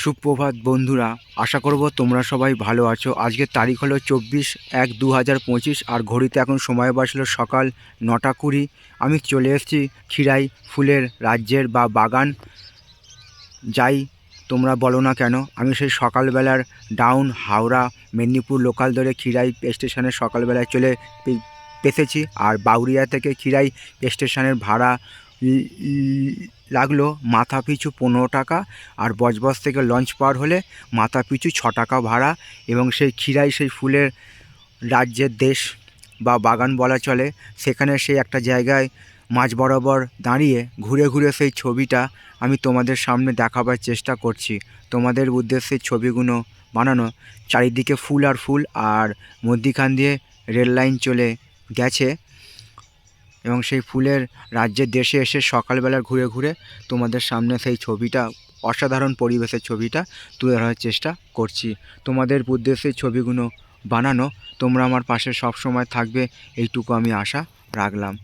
সুপ্রভাত বন্ধুরা, আশা করব তোমরা সবাই ভালো আছো। আজকের তারিখ হলো চব্বিশ এক দু হাজার পঁচিশ আর ঘড়িতে এখন সময় বাজলো সকাল নটা কুড়ি। আমি চলে এসেছি ক্ষীরাই ফুলের রাজ্যের বা বাগান। যাই তোমরা বলো না কেন, আমি সেই সকালবেলার ডাউন হাওড়া মেদিনীপুর লোকাল ধরে ক্ষীরাই স্টেশনে সকালবেলায় চলে পেতেছি আর বাউরিয়া থেকে ক্ষীরাই স্টেশনের ভাড়া লাগল মাথা পিছু পনেরো টাকা আর বজবজ থেকে লঞ্চ পার হলে মাথা পিছু ছ টাকা ভাড়া এবং সেই ক্ষীরাই সেই ফুলের রাজ্যের দেশ বা বাগান বলা চলে। সেখানে সেই একটা জায়গায় মাঝ বরাবর দাঁড়িয়ে ঘুরে ঘুরে সেই ছবিটা আমি তোমাদের সামনে দেখাবার চেষ্টা করছি। তোমাদের উদ্দেশ্যে ছবিগুলো বানানো, চারিদিকে ফুল আর ফুল আর মধ্যিখান দিয়ে রেল লাইন চলে গেছে। এবং সেই ফুলের রাজ্যের দেশে এসে সকালবেলা ঘুরে ঘুরে তোমাদের সামনে সেই ছবিটা, অসাধারণ পরিবেশের ছবিটা তুলে ধরার চেষ্টা করছি। তোমাদের উদ্দেশ্যে ছবিগুলো বানানো, তোমরা আমার পাশে সব সময় থাকবে, এইটুকু আমি আশা রাখলাম।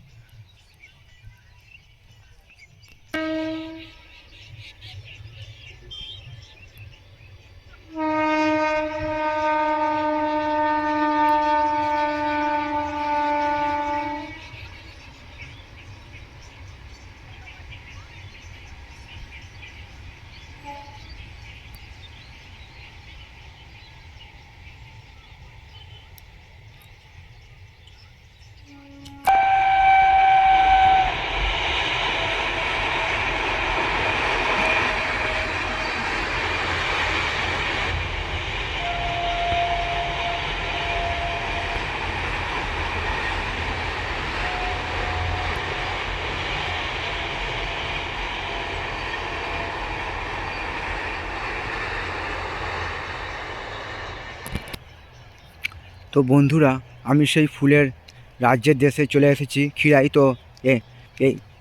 তো বন্ধুরা, আমি সেই ফুলের রাজ্যের দেশে চলে এসেছি, ক্ষীরাই তো। এ-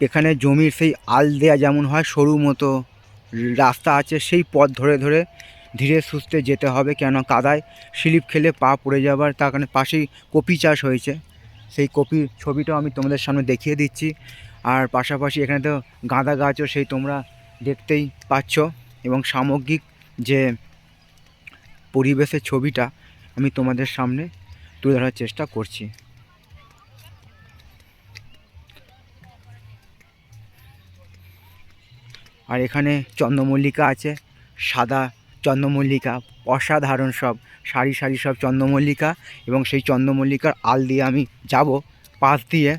এখানে জমির সেই আল দেয়া যেমন হয়, সরু মতো রাস্তা আছে, সেই পথ ধরে ধরে ধীরে সুস্থে যেতে হবে কেন কাদায় স্লিপ খেলে পা পড়ে যাবার, তার কারণে পাশেই কপি চাষ হয়েছে। সেই কপির ছবিটাও আমি তোমাদের সামনে দেখিয়ে দিচ্ছি। আর পাশাপাশি এখানে তো গাঁদা গাছও সেই তোমরা দেখতেই পাচ্ছ। এবং সামগ্রিক যে পরিবেশের ছবিটা আমি তোমাদের সামনে তুলে ধরার চেষ্টা করছি। আর এখানে চন্দ্রমল্লিকা আছে, সাদা চন্দ্রমল্লিকা, অসাধারণ সব, সারি সারি সব চন্দ্রমল্লিকা এবং সেই চন্দ্রমল্লিকার আল দিয়ে আমি যাব পাশ দিয়ে।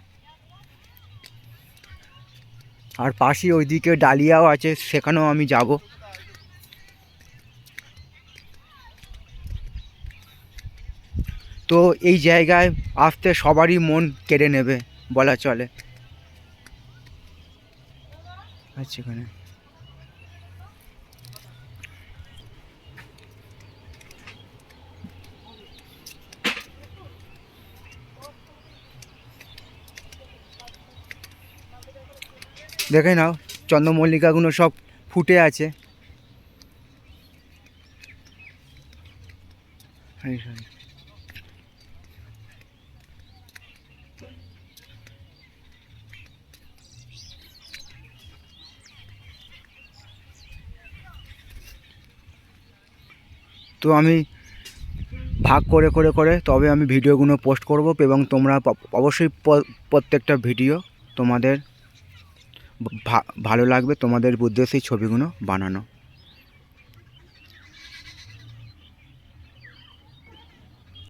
আর পাশে ওইদিকে ডালিয়াও আছে, সেখানেও আমি যাব। তো এই জায়গায় আসতে সবারই মন কেড়ে নেবে, বলা চলে। আচ্ছা দেখে নাও, চন্দ্রমল্লিকাগুলো সব ফুটে আছে। এই সব। তো আমি ভাগ করে করে করে তবে আমি ভিডিওগুলো পোস্ট করব এবং তোমরা অবশ্যই প্রত্যেকটা ভিডিও তোমাদের ভালো লাগবে তোমাদের উদ্দেশ্যে এই ছবিগুলো বানানো।